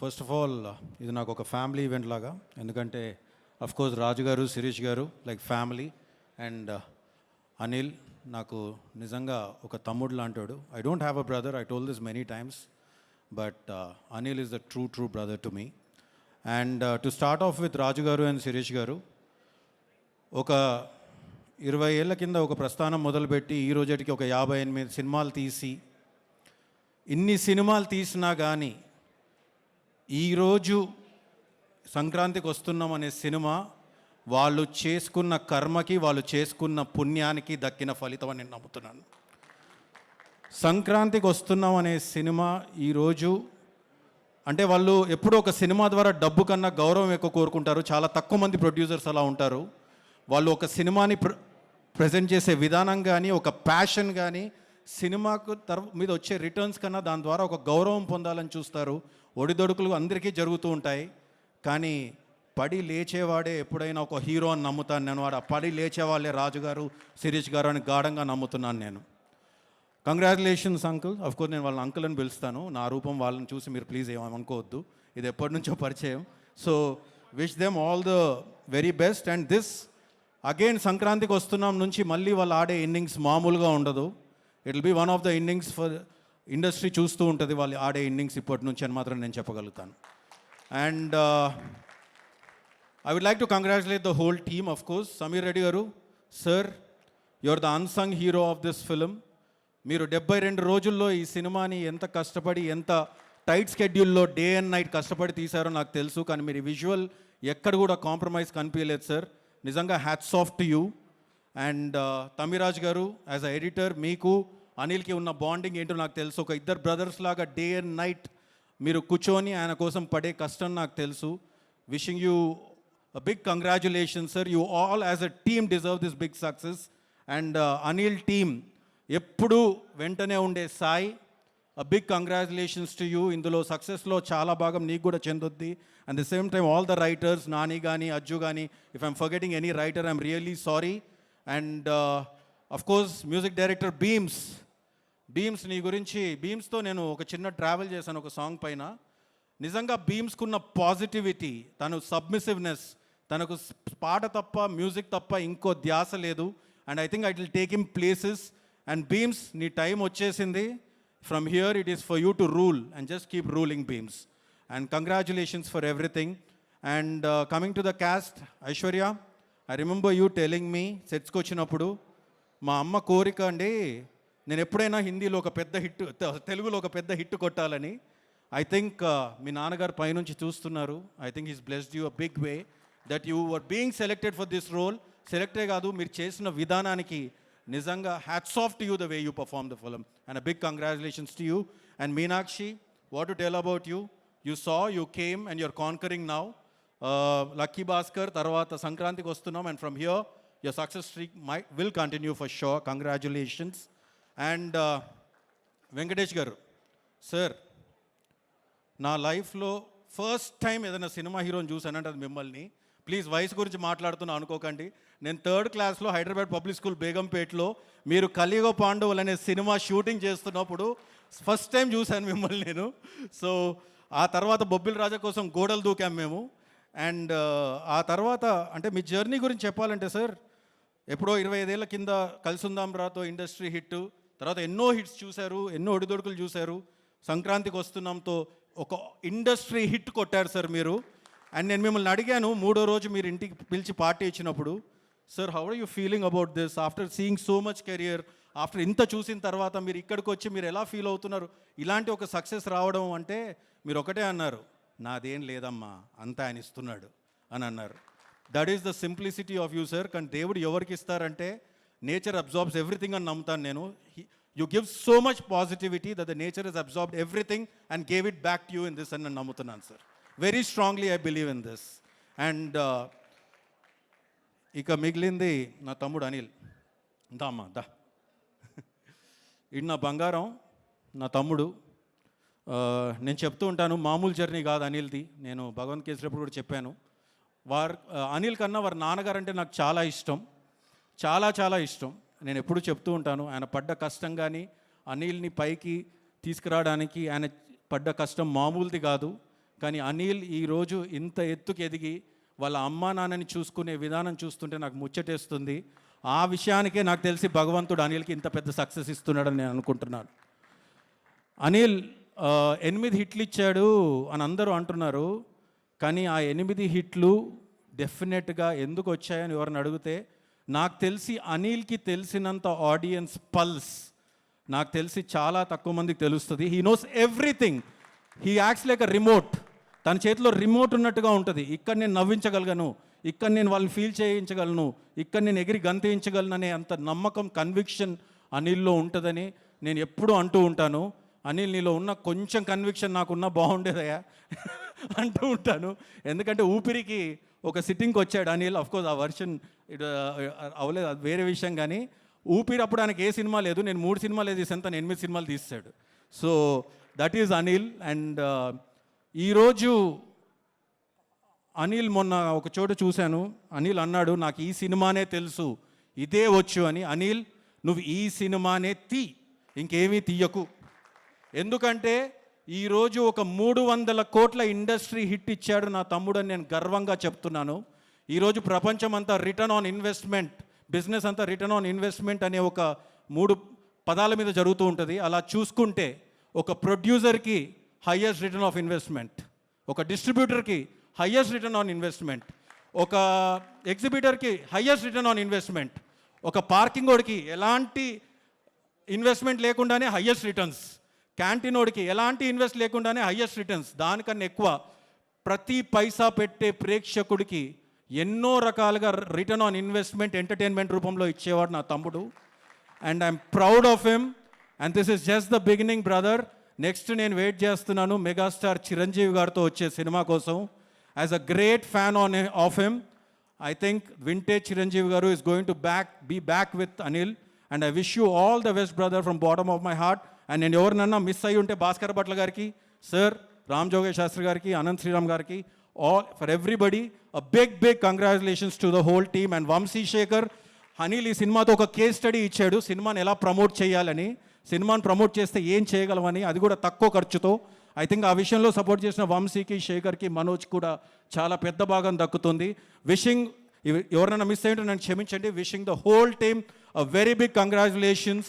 First of all ఇది నాకు ఒక ఫ్యామిలీ ఈవెంట్ లాగా. ఎందుకంటే అఫ్ కోర్స్ రాజు గారు శిరీష్ గారు లైక్ ఫ్యామిలీ అండ్ అనిల్ నాకు నిజంగా ఒక తమ్ముడు లాంటాడు. I don't have a brother I told this many times but Anil is the true true brother to me and to start off with Raju garu and Sirish గారు ఒక ఇరవై ఏళ్ళ కింద ఒక ప్రస్థానం మొదలుపెట్టి ఈ రోజటికి ఒక యాభై ఎనిమిది సినిమాలు తీసి ఇన్ని సినిమాలు తీసినా కానీ ఈరోజు సంక్రాంతికి వస్తున్నాం అనే సినిమా వాళ్ళు చేసుకున్న కర్మకి వాళ్ళు చేసుకున్న పుణ్యానికి దక్కిన ఫలితం అని నేను నమ్ముతున్నాను. సంక్రాంతికి వస్తున్నాం అనే సినిమా ఈరోజు అంటే వాళ్ళు ఎప్పుడూ ఒక సినిమా ద్వారా డబ్బు కన్నా గౌరవం ఎక్కువ కోరుకుంటారు. చాలా తక్కువ మంది ప్రొడ్యూసర్స్ అలా ఉంటారు. వాళ్ళు ఒక సినిమాని ప్ర ప్రజెంట్ చేసే విధానం కానీ ఒక ప్యాషన్ కానీ సినిమాకు తర్వాత మీద వచ్చే రిటర్న్స్ కన్నా దాని ద్వారా ఒక గౌరవం పొందాలని చూస్తారు. ఒడిదొడుకులు అందరికీ జరుగుతూ ఉంటాయి. కానీ పడి లేచేవాడే ఎప్పుడైనా ఒక హీరో అని నమ్ముతాను నేను. వాడు ఆ పడి లేచేవాళ్ళే రాజు గారు శిరీష్ గారు అని గాఢంగా నమ్ముతున్నాను నేను. కంగ్రాచులేషన్స్ అంకుల్ కోర్స్ నేను వాళ్ళ అంకుల్ అని పిలుస్తాను. నా రూపం వాళ్ళని చూసి మీరు ప్లీజ్ ఏమనుకోవద్దు ఇది ఎప్పటి నుంచో పరిచయం. So wish them all the very best and this again Sankranthiki Vasthunnam నుంచి మళ్ళీ వాళ్ళు ఆడే ఇన్నింగ్స్ మామూలుగా ఉండదు. It be one of the innings for industry చూస్తూ ఉంటుంది వాళ్ళు ఆడే ఇన్నింగ్స్ ఇప్పటి నుంచి అని మాత్రం నేను చెప్పగలుగుతాను. And I would like to congratulate the whole team of course Sameer Reddy garu sir your the unsung hero of this film మీరు డెబ్బై రెండు రోజుల్లో ఈ సినిమాని ఎంత కష్టపడి ఎంత టైట్ స్కెడ్యూల్లో డే అండ్ నైట్ కష్టపడి తీశారో నాకు తెలుసు. కానీ మీరు విజువల్ ఎక్కడ కూడా కాంప్రమైజ్ కనిపించలేదు సార్ నిజంగా hats off to you and Tammiraju garu as a editor మీకు అనిల్కి ఉన్న బాండింగ్ ఏంటో నాకు తెలుసు. ఒక ఇద్దరు బ్రదర్స్ లాగా డే అండ్ నైట్ మీరు కూర్చొని ఆయన కోసం పడే కష్టం నాకు తెలుసు. Wishing you big congratulation sir you all as a team deserve this big success and Anil team ఎప్పుడూ వెంటనే ఉండే Sai big congratulations to you ఇందులో సక్సెస్లో చాలా భాగం నీకు కూడా చెందుద్ది. And the same time all the writers Nani కానీ అజ్జు కానీ if I'm forgetting any writer I'm really sorry and of course music director Bheems Bheems నీ గురించి బీమ్స్తో నేను ఒక చిన్న ట్రావెల్ చేశాను ఒక సాంగ్ పైన. నిజంగా బీమ్స్కున్న పాజిటివిటీ తను సబ్మిసివ్నెస్ తనకు పాట తప్ప మ్యూజిక్ తప్ప ఇంకో ధ్యాస లేదు. And I think I will take him places and Bheems నీ టైం వచ్చేసింది. From here it is for you to rule and just keep ruling Bheems and congratulations for everything and coming to the cast Aishwarya I remember you telling me సెట్స్కి వచ్చినప్పుడు మా అమ్మ కోరిక అండి నేను ఎప్పుడైనా హిందీలో ఒక పెద్ద హిట్ తెలుగులో ఒక పెద్ద హిట్ కొట్టాలని. ఐ థింక్ uh, మీ నాన్నగారు పైనుంచి చూస్తున్నారు. I think is blessed you a big way that you are being selected for this role సెలెక్టే కాదు మీరు చేసిన విధానానికి నిజంగా hats off to you the way you perform the film and a big congratulations to you and Meenakshi what to tell about you you saw you came and you're conquering now Lucky Bhaskar తర్వాత Sankranthiki Vasthunnam. And from here your success streak my will continue for show congratulations and Venkatesh garu sir నా లైఫ్లో first time ఏదైనా cinema హీరోని చూసానంటే అది మిమ్మల్ని. Please వయసు గురించి మాట్లాడుతున్నా అనుకోకండి. నేను థర్డ్ క్లాస్లో హైదరాబాద్ పబ్లిక్ స్కూల్ బేగంపేట్లో మీరు కలియుగ పాండవులు అనే సినిమా షూటింగ్ చేస్తున్నప్పుడు ఫస్ట్ టైం చూశాను మిమ్మల్ని నేను. సో ఆ తర్వాత బొబ్బిల్ రాజా కోసం గోడలు దూకాం మేము. అండ్ ఆ తర్వాత అంటే మీ జర్నీ గురించి చెప్పాలంటే సార్ ఎప్పుడో ఇరవై ఐదేళ్ళ కింద కలిసిందాం రాతో ఇండస్ట్రీ హిట్ తర్వాత ఎన్నో హిట్స్ చూశారు ఎన్నో ఒడిదొడుకులు చూశారు సంక్రాంతికి వస్తున్నాంతో ఒక ఇండస్ట్రీ హిట్ కొట్టారు సార్ మీరు. అండ్ నేను మిమ్మల్ని అడిగాను మూడో రోజు మీరు ఇంటికి పిలిచి పార్టీ ఇచ్చినప్పుడు sir how are you feeling about this after seeing so much career after ఇంత చూసిన తర్వాత మీరు ఇక్కడికి వచ్చి మీరు ఎలా ఫీల్ అవుతున్నారు? ఇలాంటి ఒక సక్సెస్ రావడం అంటే మీరు ఒకటే అన్నారు. నాదేం లేదమ్మా అంతా ఆయన ఇస్తున్నాడు అని అన్నారు. That is the simplicity of you sir కానీ దేవుడు ఎవరికి ఇస్తారంటే నేచర్ అబ్జార్బ్స్ ఎవ్రీథింగ్ అని నమ్ముతాను నేను. You give so much positivity that the nature is absorbed everything and gave it back to you in this అని నేను నమ్ముతున్నాను sir very strongly I believe in this and ఇక మిగిలింది నా తమ్ముడు అనిల్. దా అమ్మా దా. ఇది నా బంగారం నా తమ్ముడు నేను చెప్తూ ఉంటాను మామూలు జర్నీ కాదు అనిల్ది. నేను భగవంత్ కేసరిప్పుడు కూడా చెప్పాను. వారు అనిల్ కన్నా వారి నాన్నగారు అంటే నాకు చాలా ఇష్టం. చాలా చాలా ఇష్టం. నేను ఎప్పుడు చెప్తూ ఉంటాను ఆయన పడ్డ కష్టం కానీ అనిల్ని పైకి తీసుకురావడానికి ఆయన పడ్డ కష్టం మామూలుది కాదు. కానీ అనిల్ ఈరోజు ఇంత ఎత్తుకు ఎదిగి వాళ్ళ అమ్మా నాన్నని చూసుకునే విధానం చూస్తుంటే నాకు ముచ్చటేస్తుంది. ఆ విషయానికే నాకు తెలిసి భగవంతుడు అనిల్కి ఇంత పెద్ద సక్సెస్ ఇస్తున్నాడని నేను అనుకుంటున్నాను. అనిల్ ఎనిమిది హిట్లు ఇచ్చాడు అని అందరూ అంటున్నారు. కానీ ఆ ఎనిమిది హిట్లు డెఫినెట్గా ఎందుకు వచ్చాయని ఎవరిని అడిగితే నాకు తెలిసి అనిల్కి తెలిసినంత ఆడియన్స్ పల్స్. నాకు తెలిసి చాలా తక్కువ మందికి తెలుస్తుంది. He knows everything he acts like a remote తన చేతిలో రిమోట్ ఉన్నట్టుగా ఉంటుంది. ఇక్కడ నేను నవ్వించగలను. ఇక్కడ నేను వాళ్ళని ఫీల్ చేయించగలను. ఇక్కడ నేను ఎగిరి గంతేయించగలను అనే అంత నమ్మకం కన్విక్షన్ అనిల్లో ఉంటుందని నేను ఎప్పుడూ అంటూ ఉంటాను. అనిల్ నీలో ఉన్న కొంచెం కన్విక్షన్ నాకున్నా బాగుండేదయ్యా అంటూ ఉంటాను. ఎందుకంటే ఊపిరికి ఒక సిట్టింగ్కి వచ్చాడు అనిల్. కోర్స్ ఆ వర్షన్ ఇటు అవలేదు అది వేరే విషయం కానీ ఊపిరి అప్పుడు ఆయనకి ఏ సినిమా లేదు. నేను మూడు సినిమాలు తీసాను తను ఎనిమిది సినిమాలు తీస్తాడు so that is Anil and uh, ఈరోజు అనిల్ మొన్న ఒక చోట చూశాను. అనిల్ అన్నాడు నాకు ఈ సినిమానే తెలుసు ఇదే వచ్చు అని. అనిల్ నువ్వు ఈ సినిమానే తీ ఇంకేమీ తీయకు. ఎందుకంటే ఈరోజు ఒక మూడు వందల కోట్ల ఇండస్ట్రీ హిట్ ఇచ్చాడు నా తమ్ముడు అని నేను గర్వంగా చెప్తున్నాను. ఈరోజు ప్రపంచం అంతా రిటర్న్ ఆన్ ఇన్వెస్ట్మెంట్ బిజినెస్ అంతా రిటర్న్ ఆన్ ఇన్వెస్ట్మెంట్ అనే ఒక మూడు పదాల మీద జరుగుతూ ఉంటుంది. అలా చూసుకుంటే ఒక ప్రొడ్యూసర్కి హయ్యెస్ట్ రిటర్న్ ఆఫ్ ఇన్వెస్ట్మెంట్ ఒక డిస్ట్రిబ్యూటర్కి హయ్యెస్ట్ రిటర్న్ ఆన్ ఇన్వెస్ట్మెంట్ ఒక ఎగ్జిబిటర్కి హయ్యెస్ట్ రిటర్న్ ఆన్ ఇన్వెస్ట్మెంట్ ఒక పార్కింగ్ వాడికి ఎలాంటి ఇన్వెస్ట్మెంట్ లేకుండానే హయ్యెస్ట్ రిటర్న్స్. క్యాంటీనోడికి ఎలాంటి ఇన్వెస్ట్ లేకుండానే హయ్యెస్ట్ రిటర్న్స్ దానికన్నా ఎక్కువ ప్రతి పైసా పెట్టే ప్రేక్షకుడికి ఎన్నో రకాలుగా రిటర్న్ ఆన్ ఇన్వెస్ట్మెంట్ ఎంటర్టైన్మెంట్ రూపంలో ఇచ్చేవాడు నా తమ్ముడు. And I'm proud of him and this is just the beginning brother next నేను వెయిట్ చేస్తున్నాను మెగాస్టార్ చిరంజీవి గారితో వచ్చే సినిమా కోసం. As a great fan on of him I think vintage Chiranjeevi garu is going to back be back with Anil and I wish you all the best brother from bottom of my heart and నేను ఎవరినన్నా miss అయ్యి ఉంటే భాస్కర్ భట్ల గారికి sir Ram జోగేష్ Sastry గారికి అనంత్ శ్రీరామ్ గారికి all for everybody a big big congratulations to the whole team and Vamshi Shekar Anil ఈ సినిమాతో ఒక కేస్ స్టడీ ఇచ్చాడు. సినిమాని ఎలా ప్రమోట్ చేయాలని సినిమాని ప్రమోట్ చేస్తే ఏం చేయగలమని అది కూడా తక్కువ ఖర్చుతో. ఐ థింక్ ఆ విషయంలో సపోర్ట్ చేసిన వంశీకి శేఖర్కి మనోజ్ కూడా చాలా పెద్ద భాగం దక్కుతుంది. విషింగ్ ఎవరైనా మిస్ అయ్యింటే నన్ను క్షమించండి. Wishing the whole team a very big congratulations